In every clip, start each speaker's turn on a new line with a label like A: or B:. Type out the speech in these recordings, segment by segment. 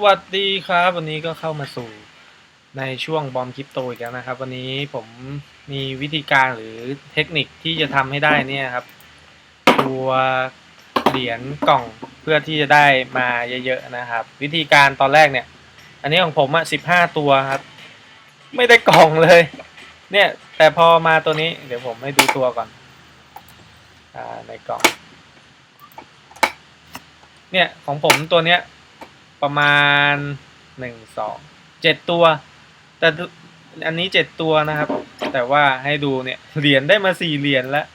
A: สวัสดีครับ วันนี้ก็เข้ามาสู่ในช่วงบอมคริปโตอีกแล้วนะครับ วันนี้ผมมีวิธีการหรือเทคนิคที่จะทำให้ได้เนี่ยครับ ตัวเหรียญกล่องเพื่อที่จะได้มาเยอะๆนะครับ วิธีการตอนแรกเนี่ย อันนี้ของผมอะสิบห้าตัวครับ ไม่ได้กล่องเลย เนี่ย แต่พอมาตัวนี้เดี๋ยวผมให้ดูตัวก่อน อ่าในกล่อง เนี่ยของผมตัวเนี้ย ประมาณหนึ่งสองเจ็ดตัว แต่อันนี้เจ็ดตัวนะครับ แต่ว่าให้ดูเนี่ยเหรียญได้มาสี่เหรียญแล้ว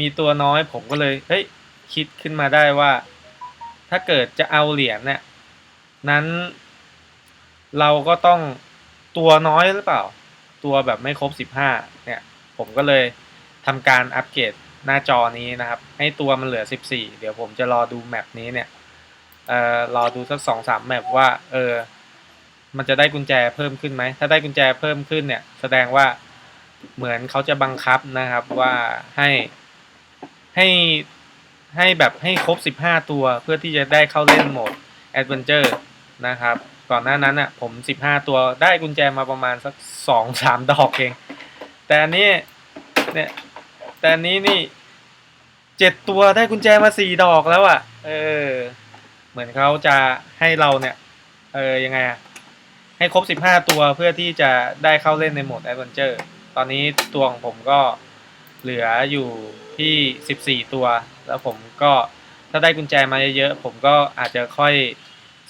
A: มีตัวน้อยผมก็เลยเฮ้ยคิดขึ้นมาได้ว่า ถ้าเกิดจะเอาเหรียญเนี่ยนั้น เราก็ต้องตัวน้อยหรือเปล่า ตัวแบบไม่ครบสิบห้าเนี่ย ผมก็เลยทำการอัปเกรดหน้าจอนี้นะครับ ให้ตัวมันเหลือสิบสี่เดี๋ยวผมจะรอดูแมปนี้เนี่ย เอ่อรอดูสักสองสามแมปว่า เออ มันจะได้กุญแจเพิ่มขึ้นไหม ถ้าได้กุญแจเพิ่มขึ้นเนี่ย แสดงว่าเหมือนเขาจะบังคับนะครับว่าให้ให้ให้แบบให้ครบสิบห้าตัวเพื่อที่จะได้เข้าเล่นโหมดแอดเวนเจอร์นะครับ ก่อนหน้านั้นอะผมสิบห้าตัวได้กุญแจมาประมาณสักสองสามดอกเอง แต่อันนี้เนี่ยแต่อันนี้นี่เจ็ดตัวได้กุญแจมาสี่ดอกแล้วอะ เออ เหมือนเขาจะให้เราเนี่ยเออยังไงอะให้ครบ 15 ตัวเพื่อที่จะได้เข้าเล่นในโหมดแอดเวนเจอร์ตอนนี้ตัวของผมก็เหลืออยู่ที่ 14 ตัว แล้วผมก็ถ้าได้กุญแจมาเยอะๆผมก็อาจจะค่อย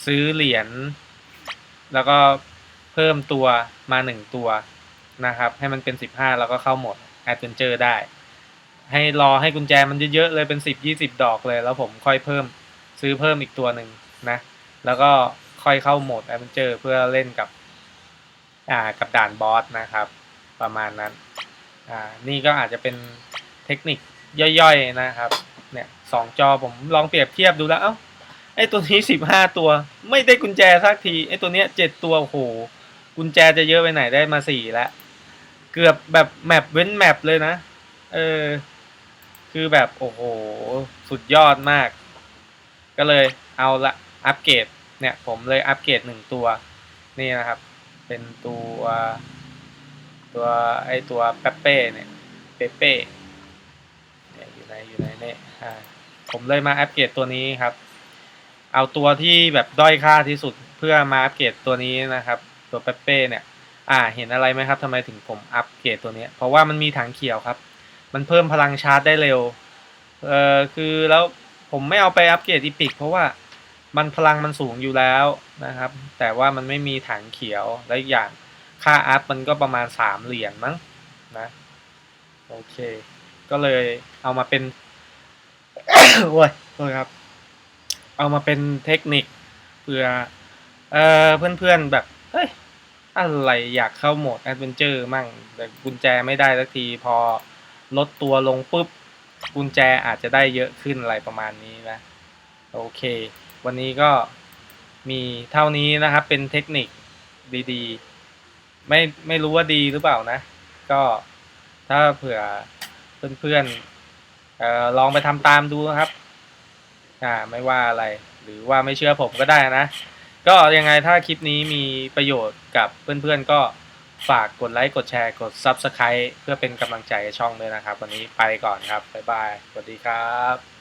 A: ซื้อเหรียญแล้วก็เพิ่มตัวมา 1 ตัวนะครับ ให้มันเป็น 15 แล้วก็เข้าโหมดแอดเวนเจอร์ได้ ให้รอให้กุญแจมันเยอะๆเลยเป็น 10-20 ดอกเลย แล้วผมค่อยเพิ่ม ซื้อเพิ่มอีกตัวหนึ่งนะ แล้วก็ค่อยเข้าโหมดแอดเวนเจอร์เพื่อเล่นกับอ่ากับด่านบอสนะครับ ประมาณนั้นอ่านี่ก็อาจจะเป็นเทคนิคย่อยๆนะครับเนี่ยสองจอผมลองเปรียบเทียบดูแล้ว เอ้าไอตัวนี้สิบห้าตัวไม่ได้กุญแจสักทีไอตัวเนี้ยเจ็ดตัวโอ้โหกุญแจจะเยอะไปไหนได้มาสี่แล้วเกือบแบบแมปเว้นแมปเลยนะ เออ คือแบบโอ้โห สุดยอดมาก ก็เลยเอาละอัปเกรดเนี่ยผมเลยอัปเกรดหนึ่งตัวนี่นะครับ เป็นตัวตัวไอตัวเปเป้เนี่ยเปเป้เนี่ยอยู่ในอยู่ในเนี่ยผมเลยมาอัปเกรดตัวนี้ครับ เอาตัวที่แบบด้อยค่าที่สุดเพื่อมาอัปเกรดตัวนี้นะครับ ตัวเปเป้เนี่ยอ่าเห็นอะไรไหมครับทำไมถึงผมอัปเกรดตัวนี้เพราะว่ามันมีถังเขียวครับ มันเพิ่มพลังชาร์จได้เร็วเออคือแล้ว ผมไม่เอาไปอัปเกรดอีพิกเพราะว่ามันพลังมันสูงอยู่แล้วนะครับ แต่ว่ามันไม่มีถังเขียวและอีกอย่างค่าอัพมันก็ประมาณสามเหรียญมั้งนะโอเค ก็เลยเอามาเป็นโอ้ยโทษครับ เอามาเป็นเทคนิคเพื่อเอ่อเพื่อนๆแบบเฮ้ยอะไรอยากเข้าโหมดแอดเวนเจอร์มั่งแต่กุญแจไม่ได้สักทีพอลดตัวลงปุ๊บ กุญแจอาจจะได้เยอะขึ้นอะไรประมาณนี้นะ โอเค วันนี้ก็มีเท่านี้นะครับ เป็นเทคนิคดีๆ ไม่ไม่รู้ว่าดีหรือเปล่านะ ก็ถ้าเผื่อเพื่อนๆออลองไปทำตามดูนะครับ อ่าไม่ว่าอะไร หรือว่าไม่เชื่อผมก็ได้นะ ก็ยังไงถ้าคลิปนี้มีประโยชน์กับเพื่อนๆก็ ฝากกดไลค์กดแชร์กด Subscribe เพื่อเป็นกำลังใจให้ช่องด้วยนะครับ วันนี้ไปก่อนครับ บ๊ายบาย สวัสดีครับ